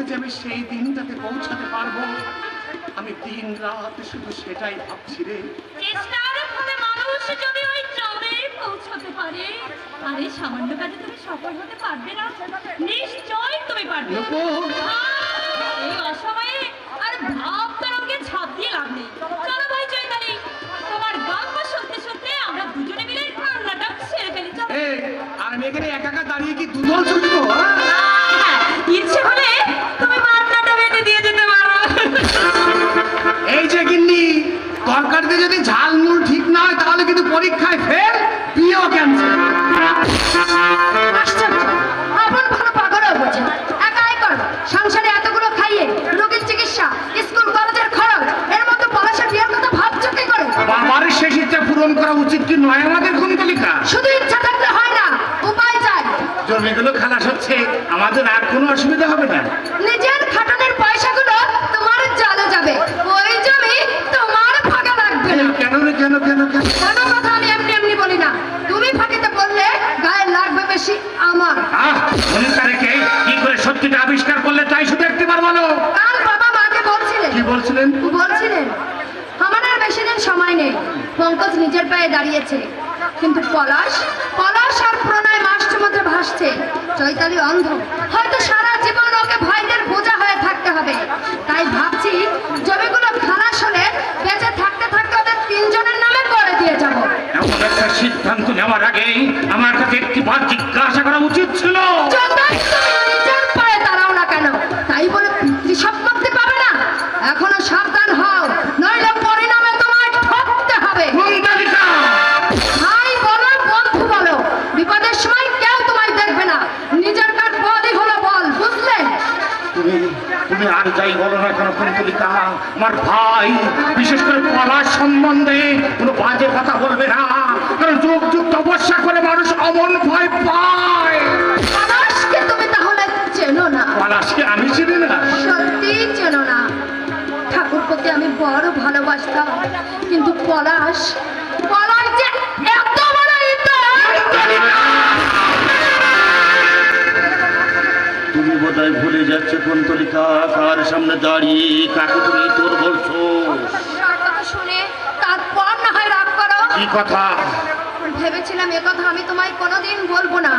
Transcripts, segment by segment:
পৌঁছতে যাবে সেই দিনটাতে পৌঁছাতে পারব। আমি দিন রাত শুধু সেটাই ভাবছি রে। আর সামান্য কাজে তুমি সফল হতে পারবে না। নিশ্চয় তুমি পারবে। এই অসময়ে আর ভাব তরঙ্গে ছাপ দিয়ে লাভ নেই। চলো ভাই চৈতালি তোমার গল্প শুনতে শুনতে আমরা দুজনে মিলে রান্নাটা সেরে ফেলি। চলো। আর আমি এখানে একা একা দাঁড়িয়ে কি হ্যাঁ? হ্যাঁ, ইচ্ছে হলে যদি ঝাল নুন ঠিক না হয় তাহলে কিন্তু পরীক্ষায় ফেল বিয়েও ক্যান্সেল আশ্চর্য। আপন ভালো পাগলও বোঝে একাই কর। সংসারে এতগুলো খাইয়ে রোগীর চিকিৎসা স্কুল কলেজের খরচ এর মধ্যে পলাশের বিয়ের কথা ভাবছ কি করে? বাবার শেষ ইচ্ছা পূরণ করা উচিত কি নয় আমাদের কুন্তলিকা শুধু ইচ্ছা থাকলে হয় না উপায় চাই। জমিগুলো খালাস হচ্ছে আমাদের আর কোনো অসুবিধা হবে না। নিজের পায়ে দাঁড়িয়েছে। কিন্তু পলাশ পলাশ আর প্রণয় মাস সমুদ্রে ভাসছে। চৈতালি অন্ধ। হয়তো সারা জীবন ওকে ভাইদের বোঝা হয়ে থাকতে হবে। তাই ভাবছি, জমিগুলো খালাস হলে বেঁচে থাকতে থাকতে ওদের তিনজনের নামে করে দিয়ে যাব। সিদ্ধান্ত নেওয়ার আগে আমার যাই বলো না কেন কুন্তলিকা আমার ভাই বিশেষ করে পলাশ সম্বন্ধে কোনো বাজে কথা বলবে না কারণ যুগ যুগ তপস্যা করে মানুষ অমন ভয় পায়। পলাশকে তুমি তাহলে চেনো না। পলাশকে আমি চিনি না। সত্যি চেনো না। ঠাকুরপোকে আমি বড় ভালোবাসতাম কিন্তু পলাশ পলাশ যাচ্ছে কুন্তলিকা কার সামনে দাঁড়িয়ে কাকে তুমি তোর বলছো? শুনে তারপর না হয় রাগ করো। কি কথা? ভেবেছিলাম এ কথা আমি তোমায় কোনোদিন বলব না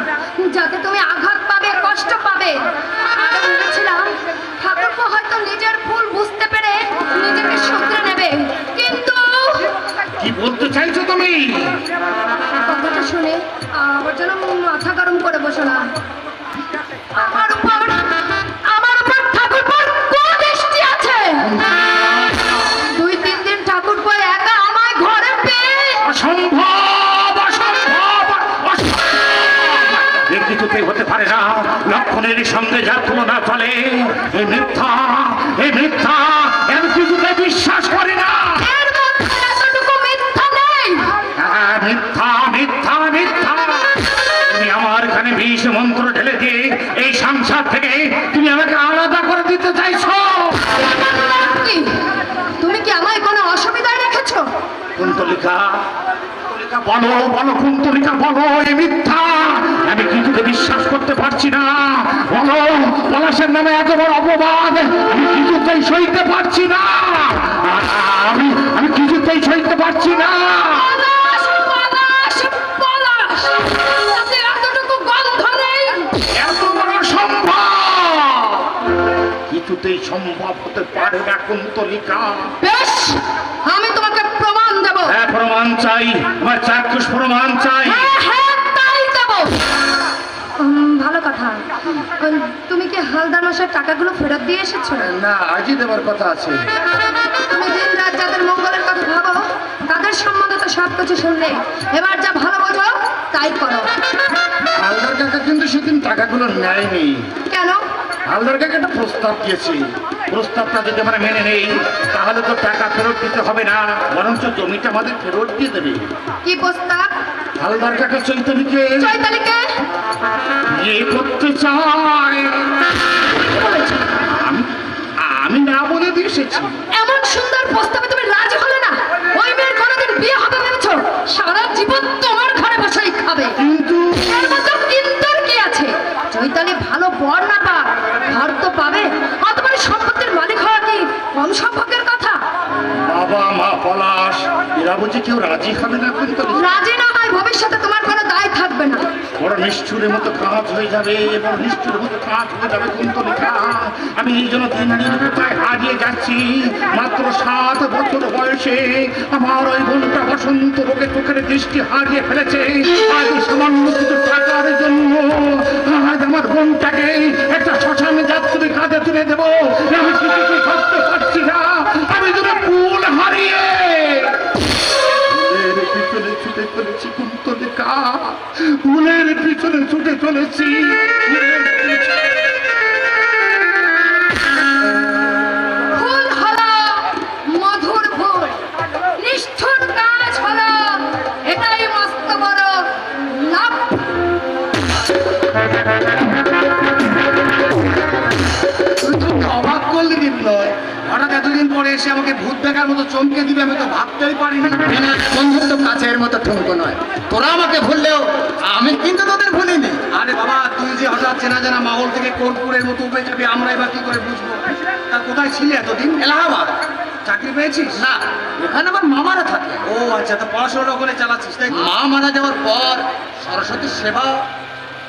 যাতে তুমি আঘাত পাবে কষ্ট পাবে। ভেবেছিলাম ঠাকুরপো হয়তো নিজের ভুল বুঝতে পেরে নিজেকে শুধরে নেবে কিন্তু কি বলতে চাইছো তুমি? কথাটা শুনে আমার যেন মাথা গরম করে বসো না আমার উপর লক্ষণের সঙ্গে যার তুলনা চলে। এই মিথ্যা এই মিথ্যা আমি কিছুতে বিশ্বাস করি না। হ্যাঁ, মিথ্যা মিথ্যা মিথ্যা। তুমি আমার এখানে বিষ মন্ত্র ঢেলে দিয়ে এই সংসার থেকে তুমি আমাকে আলাদা করে দিতে চাইছো। তুমি কি আমায় কোনো অসুবিধায় রেখেছো? কুন্তলিকা কুন্তলিকা বলো বলো কুন্তলিকা বলো এ মিথ্যা। আমি কিছুতে বিশ্বাস করতে পারছি না। বলো পলাশের নামে এত বড় অপবাদ আমি কিছুতেই সইতে পারছি না। আমি আমি কিছুতেই সইতে পারছি না। কিছুতেই সম্ভব হতে পারে না কুন্তলিকা বেশ আমি হ্যাঁ প্রমাণ চাই। আমার চাক্ষুষ প্রমাণ চাই। হ্যাঁ হ্যাঁ ভালো কথা। তুমি কি হালদার মাসের টাকাগুলো ফেরত দিয়ে এসেছ? না আজই দেওয়ার কথা আছে। তুমি দিন রাত যাদের মঙ্গলের কথা ভাবো তাদের সম্বন্ধে তো সব কিছু শুনলে। এবার যা ভালো বোঝো তাই করো। হালদার কাকা কিন্তু সেদিন টাকাগুলো নেয়নি। কেন? হালদার একটা প্রস্তাব দিয়েছে। প্রস্তাবটা যদি আমরা মেনে নেই তাহলে তো টাকা ফেরত দিতে হবে না। বরঞ্চ জমিটা আমাদের ফেরত দিয়ে দেবে। কি প্রস্তাব? হালদার কাকা চৈতন্যকে চৈতালিকে? বিয়ে করতে চায়। আমি আমি না বলে দিয়ে এসেছি। এমন সুন্দর প্রস্তাবে তুমি রাজি হলে না? ওই মেয়ের কোনোদিন বিয়ে হবে ভেবেছো বুঝি কেউ রাজি হবে না কুন্তলিকা রাজি না হয় ভবিষ্যতে তোমার কোনো দায় থাকবে না। বড় নিষ্ঠুরের মতো কাজ হয়ে যাবে বড় নিষ্ঠুরের মতো কাজ হয়ে যাবে কুন্তলিকা। আমি এই জন্য দিন প্রায় হারিয়ে যাচ্ছি। মাত্র সাত বছর বয়সে আমার ওই বোনটা বসন্ত রোগে চোখের দৃষ্টি হারিয়ে ফেলেছে। আজ সামান্য কিছু টাকার জন্য আজ আমার বোনটাকে একটা শ্মশানে যাত্রী কাঁধে তুলে দেবো। আমি কিছুতেই ভাবতে পারছি না? চলেছি কুন্তলিকা ফুলের পিছনে ছুটে চলেছি। পরে এসে আমাকে ভূত দেখার মতো চমকে দিবে আমি তো ভাবতেই পারিনি বন্ধুত্ব কাছের মতো ঠুনকো নয়। তোরা আমাকে ভুললেও আমি কিন্তু তোদের ভুলিনি। আরে বাবা তুই যে হঠাৎ চেনা জানা মাহল থেকে কোটপুরের মতো উপরে যাবি আমরা এবার কি করে বুঝব? তা কোথায় ছিলে এতদিন? এলাহাবাদ। চাকরি পেয়েছিস? না এখানে আমার মামারা থাকে। ও আচ্ছা তো পড়াশোনা করে চালাচ্ছিস তাই মা মারা যাওয়ার পর সরস্বতীর সেবা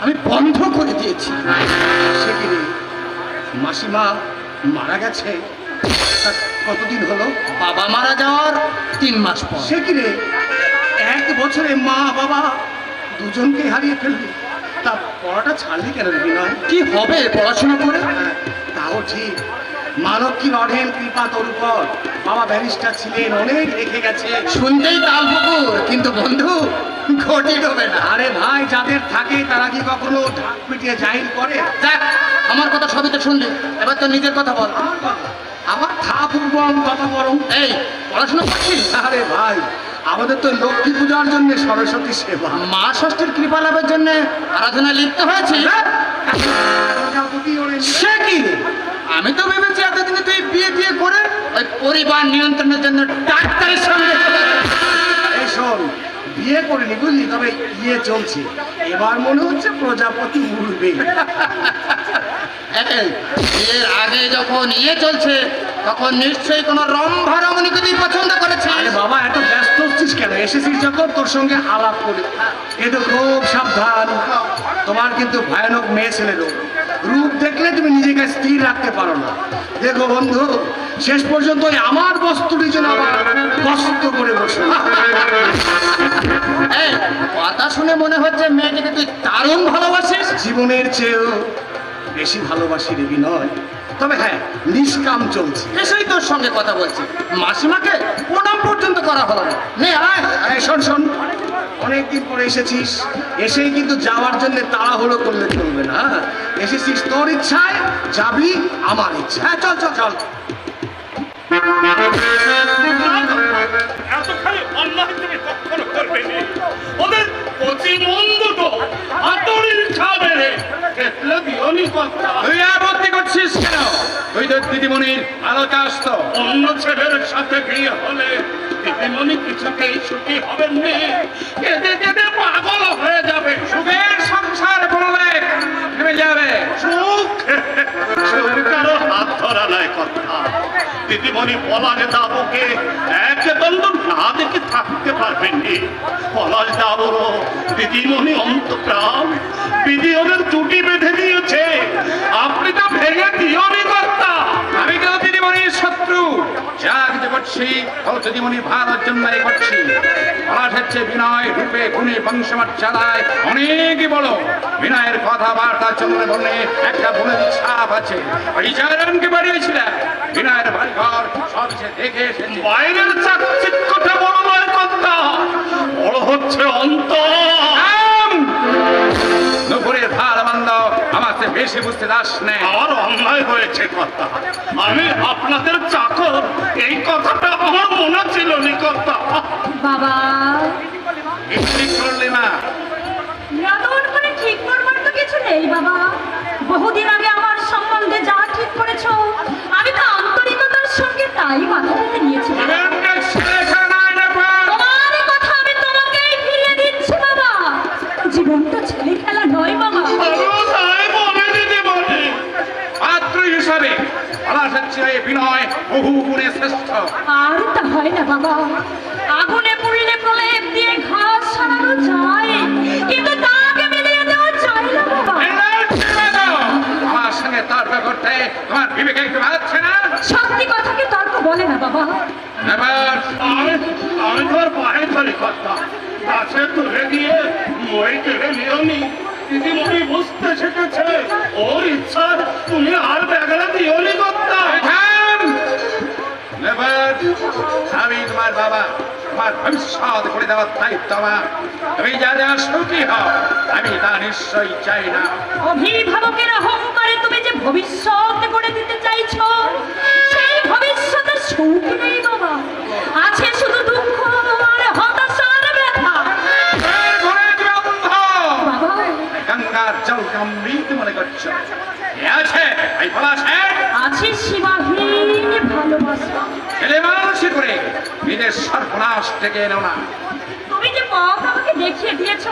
আমি বন্ধ করে দিয়েছি। সে মাসিমা মারা গেছে? কতদিন হলো? বাবা মারা যাওয়ার তিন মাস পর। সে কি রে? এক বছরে মা বাবা দুজনকে হারিয়ে ফেললি। তা পড়াটা ছাড়লি কেন বিনয়? কি হবে পড়াশোনা করে? তাও ঠিক। মানবকীর অঢেল কৃপা তোর উপর। বাবা ব্যারিস্টার ছিলেন অনেক রেখে গেছে। শুনতেই তাল পুকুর কিন্তু বন্ধু ঘটি ডোবে না। আরে ভাই যাদের থাকে তারা কি কখনো ঢাক পিটিয়ে জাহির করে? দেখ আমার কথা সবই তো শুনলি। এবার তো নিজের কথা বল। আমার কথা, পূর্বম তত বরং এই পড়াশোনা করছিস? আরে ভাই আমাদের তো লক্ষ্মী পূজার জন্য সরস্বতী সেবা। মা ষষ্ঠীর কৃপা লাভের জন্য আরাধনা লিপ্ত হয়েছি। নিয়ে- সে কি? আমি তো ভেবেছি এতদিনে তুই বিয়ে টিয়ে করে ওই পরিবার নিয়ন্ত্রণের জন্য ডাক্তারের সঙ্গে শোন বিয়ে করিনি বুঝলি তবে ইয়ে চলছে। এবার মনে হচ্ছে প্রজাপতি উড়বে বিয়ের আগে যখন ইয়ে চলছে তখন নিশ্চয়ই কোনো রম্ভা রমণীকে তুই পছন্দ করেছিস আরে বাবা এত ব্যস্ত হচ্ছিস কেন? এসেছিস যখন তোর সঙ্গে আলাপ করি। কিন্তু খুব সাবধান। তোমার কিন্তু ভয়ানক মেয়ে ছেলে রূপ। রূপ দেখলে তুমি নিজেকে স্থির রাখতে পারো না। দেখো বন্ধু শেষ পর্যন্ত ওই আমার বস্তুটি যেন আবার কষ্ট করে বসে। কথা শুনে মনে হচ্ছে মেয়েটিকে তুই দারুণ ভালোবাসিস। জীবনের চেয়েও বেশি ভালোবাসি রে বিনয়। তবে হ্যাঁ নিষ্কাম চলছে। এসেই তোর সঙ্গে কথা বলছি। মাসিমাকে প্রণাম পর্যন্ত করা হলো না। নে আয়। আরে শোন শোন। অনেকদিন পরে এসেছিস। এসেই কিন্তু যাওয়ার জন্য তাড়াহুড়ো করলে চলবে না হ্যাঁ? এসেছিস তোর ইচ্ছায় যাবি আমার ইচ্ছা হ্যাঁ চল চল চল। ওদের অতি মন্দ তো হাতুড়ির খাবে রে। তুই আপত্তি করছিস কেন তুই তো দিদিমণির আলো চাস তো অন্য ছেলের সাথে বিয়ে হলে দিদিমণি কিছুতেই সুখী হবেন কেঁদে কেঁদে পাগল হয়ে যাবে সুখের সংসার করলে থেমে যাবে সুখ সুখ কারও হাত ধরা নাই কথা। দিদিমণি পলাশ দাবকে এক দণ্ড না দেখে থাকতে পারবেননি পলাশ দাবরও দিদিমণি অন্তপ্রাণ বিধি ওদের চুটি বেঁধে দিয়েছে। আপনি তো ভেঙে দিও নি কর্তা। আমি দিদিমণির শত্রু। যা কিছু করছি দিদিমণি ভালোর জন্যই করছি। পলাশ হচ্ছে বিনয় রূপে গুণে বংশমার চালায় অনেকই বড় বিনয়ের কথাবার্তা চলনে বললে একটা বলে ছাপ আছে। ওই জয়রামকে বাড়িয়েছিলাম। বিনয়ের বাড়ি ঘর সব সে দেখে বাইরের চাকচিক্যটা বড় নয় কর্তা বড় হচ্ছে অন্তর। আম! নুপুরের ভার আমার বেশি বুঝতে দাস নেই। আমার অন্যায় হয়েছে কর্তা। আমি আপনাদের চাকর। এই কথাটা আমার মনে ছিল নি কর্তা। বাবা। ঠিক করলি না। নতুন করে ঠিক করবার তো কিছু নেই বাবা। বহুদিন আগে কথা গাছে তুলে দিয়ে মই কেড়ে নিওনি দিদিমণি বুঝতে শিখেছে ওর ইচ্ছা তুমি আর ব্যাগলা দিওনি করতা। আমি তোমার বাবা তোমার ভবিষ্যৎ করে দেওয়ার দায়িত্ব আমার। তুমি যা যা সুখী হও আমি তা নিশ্চয়ই চাই না। অভিভাবকের অহংকারে তুমি যে ভবিষ্যৎ করে দিতে চাইছো সেই ভবিষ্যতে সুখ নেই মনে করছ? আছে? এই পলাশের আছে? সীমাহীন ভালোবাসা। ছেলে মানুষই করে সর্বনাশ থেকে এলো না। তুমি যে পথ আমাকে দেখিয়ে দিয়েছ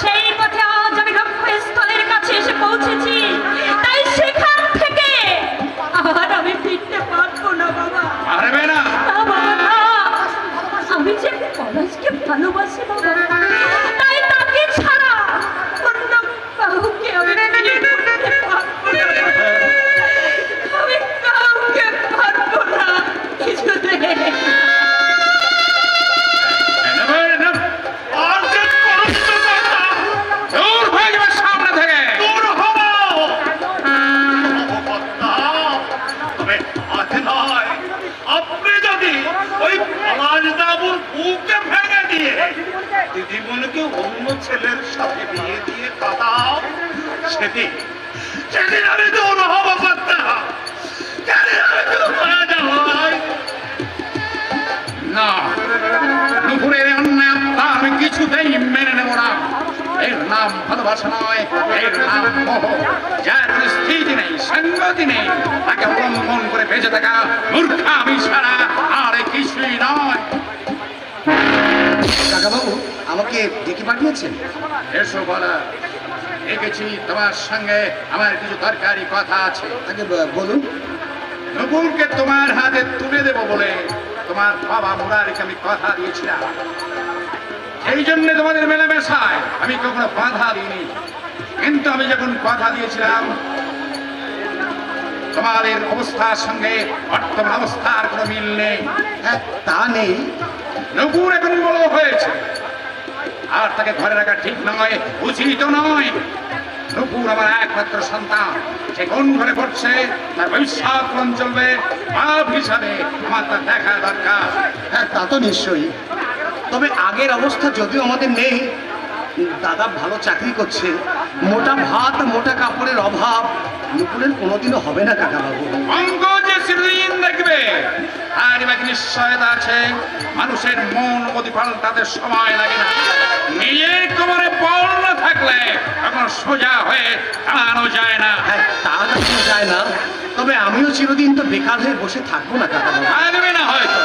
সেই পথে আজ আমি লক্ষ্যস্থলের কাছে এসে পৌঁছেছি। তাই সেখান থেকে আর আমি ফিরতে পারব না বাবা। পারবে না। না বাবা না আমি যে পলাশকে ভালোবাসি বাবা। নাম ভালোবাসা নাম মোহ যার স্থিতি নেই সঙ্গতি নেই তাকে অবলম্বন করে বেঁচে থাকা মূর্খা আমি ছাড়া আর কিছুই নয়। কাকাবাবু আমাকে ডেকে পাঠিয়েছেন? এসো বলা দেখেছি তোমার সঙ্গে আমার কিছু দরকারি কথা আছে। আগে বলুন। নকুলকে তোমার হাতে তুলে দেব বলে তোমার বাবা মুরারিকে আমি কথা দিয়েছিলাম। এই জন্য তোমাদের মেলামেশায় আমি কখনো বাধা দিইনি। কিন্তু আমি যখন কথা দিয়েছিলাম তোমাদের অবস্থার সঙ্গে বর্তমান অবস্থার কোনো মিল নেই। হ্যাঁ তা নেই। নকুর এখন বড় হয়েছে। আর তাকে ঘরে রাখা ঠিক নয় উচিত নয়। নকুর আমার একমাত্র সন্তান। সে কোন ঘরে পড়ছে তার ভবিষ্যৎ কোন চলবে বাপ হিসাবে আমার তার দেখা দরকার। হ্যাঁ তা তো নিশ্চয়ই। তবে আগের অবস্থা যদিও আমাদের নেই দাদা ভালো চাকরি করছে। মোটা ভাত মোটা কাপড়ের অভাব নুপুরের কোনোদিনও হবে না কাকাবাবু। অঙ্ক যে দেখবে আর নিশ্চয়তা আছে মানুষের মন পাল্টাতে সময় লাগে না। নিজের কোমরে বল না থাকলে তখন সোজা হয়ে দাঁড়ানো যায় না। হ্যাঁ যায় না। তবে আমিও চিরদিন তো বেকার হয়ে বসে থাকব না কাকাবাবু। না হয়তো।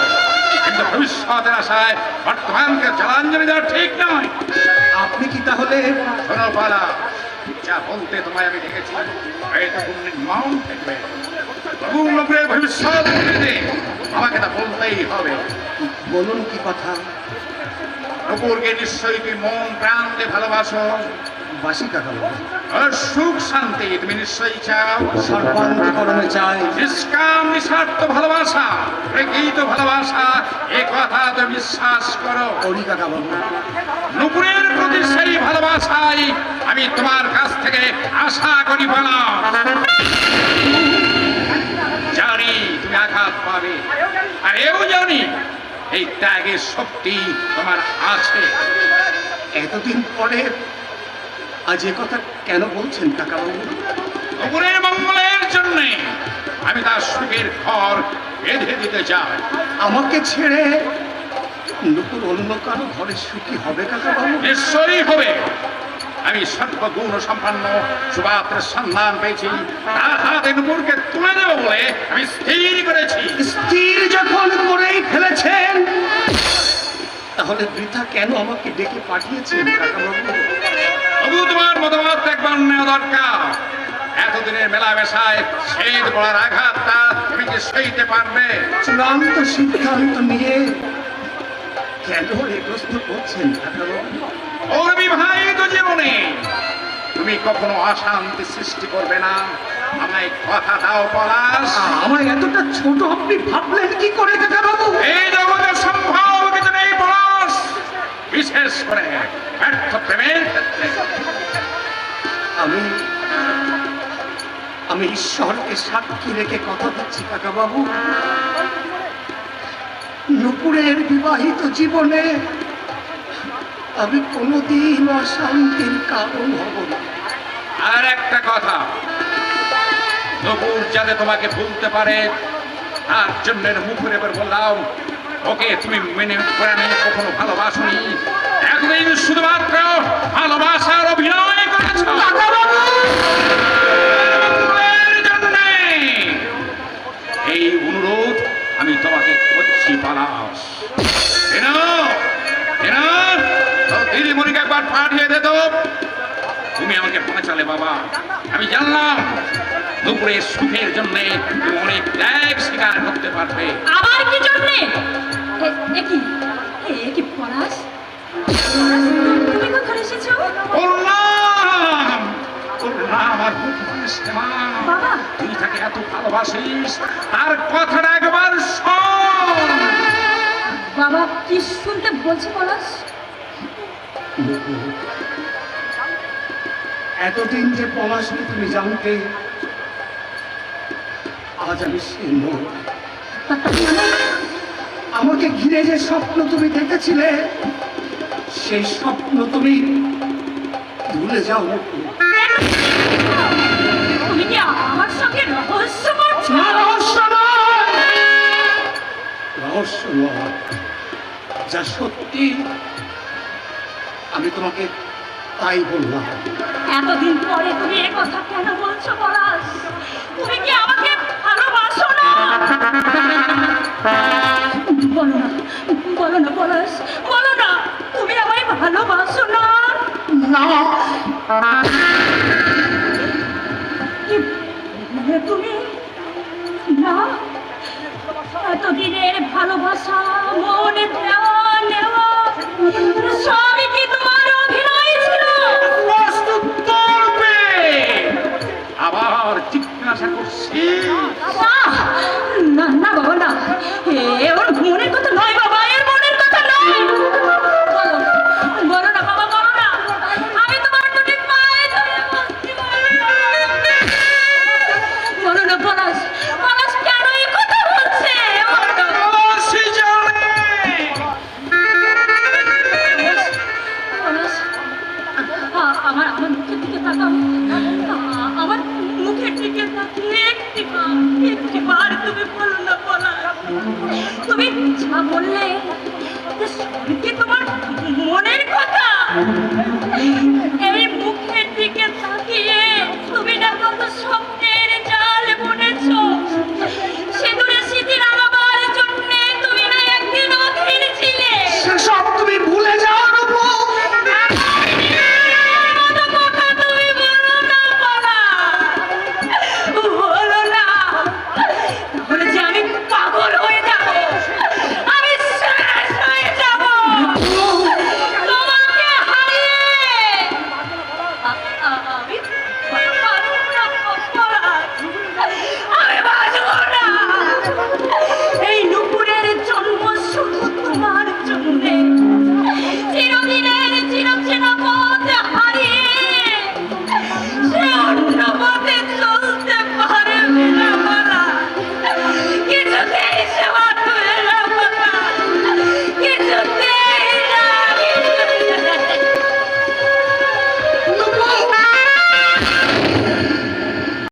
কিন্তু ভবিষ্যতের আশায় বর্তমানকে জলাঞ্জলি দেওয়া ঠিক নয়। আপনি কি তাহলে শোনো পালা যা বলতে তোমায় আমি দেখেছি হয়তো তুমি মাউন থাকবে। তবু লোকের ভবিষ্যৎ আমাকে তা বলতেই হবে। বলুন কি কথা? নুপুরকে নিশ্চয়ই তুমি মন প্রাণ দিয়ে ভালোবাসো। বাসি সুখ শান্তি তুমি নিশ্চয়ই চাও? সর্বান্তকরণে চাই। নিষ্কাম নিঃস্বার্থ ভালোবাসা প্রকৃত ভালোবাসা এ কথা তো বিশ্বাস করো। নুপুরের প্রতি সেই ভালোবাসাই আমি তোমার কাছ থেকে আশা করি বলা। জানি তুমি আঘাত পাবে। আর এও জানি এই ত্যাগের শক্তি তোমার আছে। এতদিন পরে আজ এ কথা কেন বলছেন কাকাবাবু নুপুরের মঙ্গলের জন্য আমি তার সুখের ঘর বেঁধে দিতে চাই। আমাকে ছেড়ে নতুন অন্য কারও ঘরে সুখী হবে কাকাবাবু নিশ্চয়ই হবে। আমি সর্বগুণ সম্পন্ন সুপাত্রের সন্ধান পেয়েছি। তার হাতে নুপুরকে তুলে দেবো বলে আমি স্থির করেছি। স্থির যখন করেই ফেলেছেন তাহলে বৃথা কেন আমাকে ডেকে পাঠিয়েছেন কাকাবাবু তবু তোমার মতামত একবার নেওয়া দরকার। এতদিনের মেলামেশায় শেদ পড়ার আঘাতটা তুমি সইতে পারবে? চূড়ান্ত সিদ্ধান্ত নিয়ে। কেন এই প্রশ্ন করছেন? কাকাবাবু অবিবাহিত জীবনে। তুমি কখনো অশান্তি সৃষ্টি করবে না। আমায় কথা দাও পলাশ। আমায় এতটা ছোট আপনি ভাবলেন কি করে কাকাবাবু? এই জগতে সম্ভব কিছু নেই পলাশ। বিশেষ করে ব্যর্থ প্রেমের আমি আমি ঈশ্বরকে সাক্ষী রেখে কথা দিচ্ছি, কাকাবাবু। নুপুরের বিবাহিত জীবনে আমি কোনোদিন অশান্তির কারণ হব না। আর একটা কথা নকুর যাতে তোমাকে ভুলতে পারে, তার জন্য মুখুর এবার বললাম, ওকে তুমি মেনে, প্রাণে কখনো ভালোবাসনি। একদিন শুধুমাত্র ভালোবাসার অভিনয় কেন দিদিমণিকে একবার পাঠিয়ে দে তো। তুমি আমাকে বাঁচালে বাবা। আমি জানলাম দুপুরে সুখের জন্য তুমি অনেক ত্যাগ স্বীকার করতে পারবে। আবার কি জন্যে? কি? এ কি পলাশ? তুমি কখন এসেছ? বললাম বললাম তুই তাকে এত ভালোবাসিস তার কথাটা একবার বাবা, কি শুনতে বলছে পলাশ এতদিন যে পলাশকে তুমি জানতে, আজ আমি সে নই আমাকে ঘিরে যে স্বপ্ন তুমি দেখেছিলে, সেই স্বপ্ন তুমি ভুলে যাও যা সত্যি আমি তোমাকে তাই বললাম। এতদিন পরে তুমি এ কথা কেন বলছো পলাশ? তুমি কি আমাকে ভালোবাসো না? বলো না বলো না পলাশ বলো না তুমি আমায় ভালোবাসো না? না। কি তুমি না? এতদিনের ভালোবাসা মনে প্রাণ নেওয়া